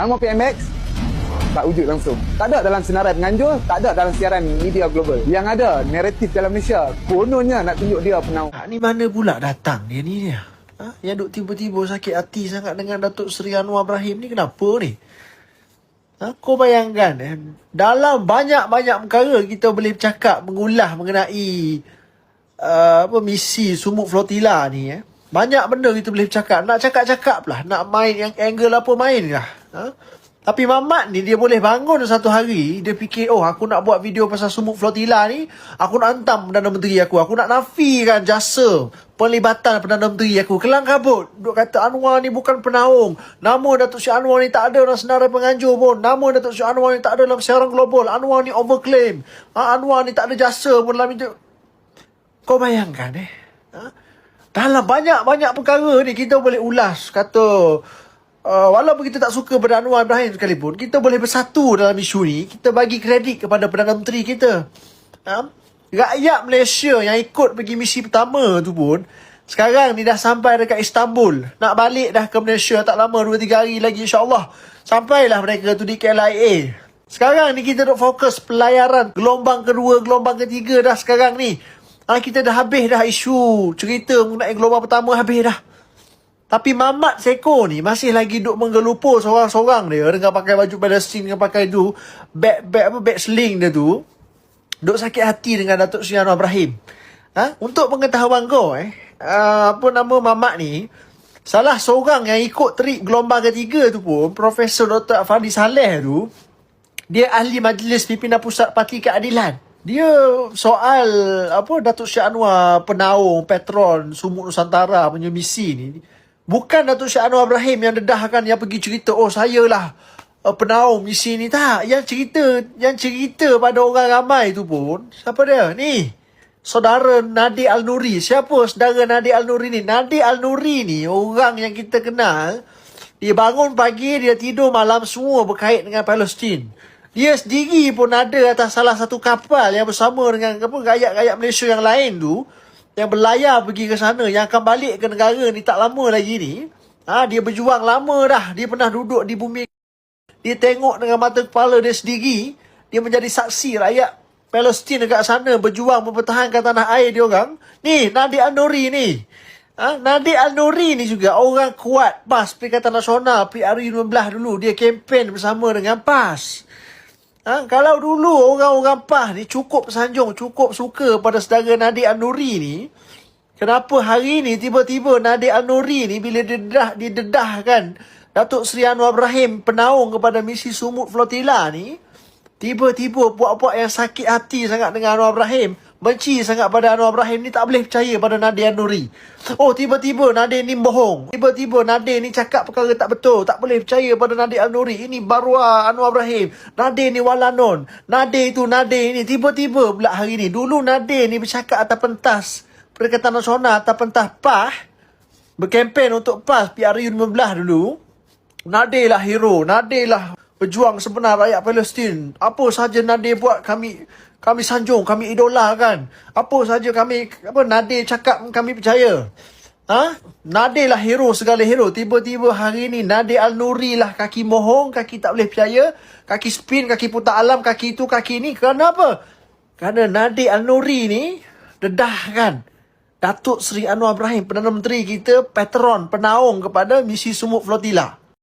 Nama PMX tak wujud langsung. Tak ada dalam senarai penganjur, tak ada dalam siaran media global. Yang ada naratif dalam Malaysia, kononnya nak tunjuk dia penaung. Ha, ni mana pula datang dia ni dia? Ha? Yang duk tiba-tiba sakit hati sangat dengan Datuk Seri Anwar Ibrahim ni kenapa ni? Ha? Kau bayangkan eh, dalam banyak-banyak perkara kita boleh bercakap mengulah mengenai uh, apa misi sumuk flotilla ni eh. Banyak benda kita boleh bercakap. Nak cakap-cakap lah. Nak main yang angle apa main lah. Ha? Tapi Mamat ni dia boleh bangun satu hari. Dia fikir, oh aku nak buat video pasal sumuk flotilla ni. Aku nak hantam Perdana Menteri aku. Aku nak nafikan jasa pelibatan Perdana Menteri aku. Kelang kabut. Duk kata Anwar ni bukan penaung. Nama Datuk Syed Anwar ni tak ada dalam senarai penganjur pun. Nama Datuk Syed Anwar ni tak ada dalam siaran global. Anwar ni overclaim. Ha, Anwar ni tak ada jasa pun dalam itu. Kau bayangkan eh. Ha? Dalam banyak-banyak perkara ni kita boleh ulas. Kata uh, walaupun kita tak suka pada Anwar Ibrahim sekalipun, kita boleh bersatu dalam isu ni. Kita bagi kredit kepada Perdana Menteri kita. Ha? Rakyat Malaysia yang ikut pergi misi pertama tu pun, sekarang ni dah sampai dekat Istanbul. Nak balik dah ke Malaysia tak lama, 2-3 hari lagi insyaAllah. Sampailah mereka tu di KLIA. Sekarang ni kita duk fokus pelayaran gelombang kedua, gelombang ketiga dah sekarang ni. Ha, kita dah habis dah isu cerita mengenai gelombang pertama habis dah. Tapi Mamat Seko ni masih lagi duk menggelupur seorang-seorang dia dengan pakai baju Palestin dengan pakai tu bag bag apa bag sling dia tu. Duk sakit hati dengan Datuk Seri Anwar Ibrahim. Ha? Untuk pengetahuan kau eh, uh, apa nama Mamat ni, salah seorang yang ikut trip gelombang ketiga tu pun, Profesor Dr. Afandi Saleh tu, dia ahli majlis pimpinan pusat parti keadilan. Dia soal apa Datuk Syed Anwar penaung patron Sumut Nusantara punya misi ni bukan Datuk Syed Anwar Ibrahim yang dedahkan yang pergi cerita oh saya lah uh, penaung misi ni. Tak yang cerita yang cerita pada orang ramai tu pun siapa dia? Ni saudara Nadi Al Nuri siapa saudara Nadi Al Nuri ni? Nadi Al Nuri ni orang yang kita kenal dia bangun pagi dia tidur malam semua berkait dengan Palestin. Dia sendiri pun ada atas salah satu kapal yang bersama dengan apa rakyat-rakyat Malaysia yang lain tu yang berlayar pergi ke sana yang akan balik ke negara ni tak lama lagi ni. Ha, dia berjuang lama dah. Dia pernah duduk di bumi. Dia tengok dengan mata kepala dia sendiri. Dia menjadi saksi rakyat Palestin dekat sana berjuang mempertahankan tanah air dia orang. Ni, Nadi Al-Nuri ni. Ha, Nadi Al-Nuri ni juga orang kuat PAS Perikatan Nasional PRU15 dulu. Dia kempen bersama dengan PAS. Ha? Kalau dulu orang-orang PAH ni cukup sanjung, cukup suka pada saudara Nadik Al-Nuri ni, kenapa hari ni tiba-tiba Nadik Al-Nuri ni bila didedah, didedahkan Datuk Seri Anwar Ibrahim penaung kepada misi Sumut Flotilla ni, tiba-tiba puak-puak yang sakit hati sangat dengan Anwar Ibrahim, benci sangat pada Anwar Ibrahim ni tak boleh percaya pada Nadir Nuri. Oh, tiba-tiba Nadir ni bohong. Tiba-tiba Nadir ni cakap perkara tak betul. Tak boleh percaya pada Nadir Al-Nuri. Ini baru Anwar Ibrahim. Nadir ni walanon. Nadir itu Nadir ni. Tiba-tiba pula hari ni. Dulu Nadir ni bercakap atas pentas Perikatan Nasional atas pentas PAH. Berkempen untuk PAS PRU 15 dulu. Nadir lah hero. Nadir lah pejuang sebenar rakyat Palestin. Apa saja Nadir buat kami kami sanjung, kami idola kan. Apa saja kami apa Nadir cakap kami percaya. Ha? Nadir lah hero segala hero. Tiba-tiba hari ni Nadir Al-Nuri lah kaki mohong, kaki tak boleh percaya, kaki spin, kaki putar alam, kaki itu, kaki ni. Kenapa? Kerana Nadir Al-Nuri ni dedahkan Datuk Seri Anwar Ibrahim, Perdana Menteri kita, patron, penaung kepada misi Sumut Flotilla.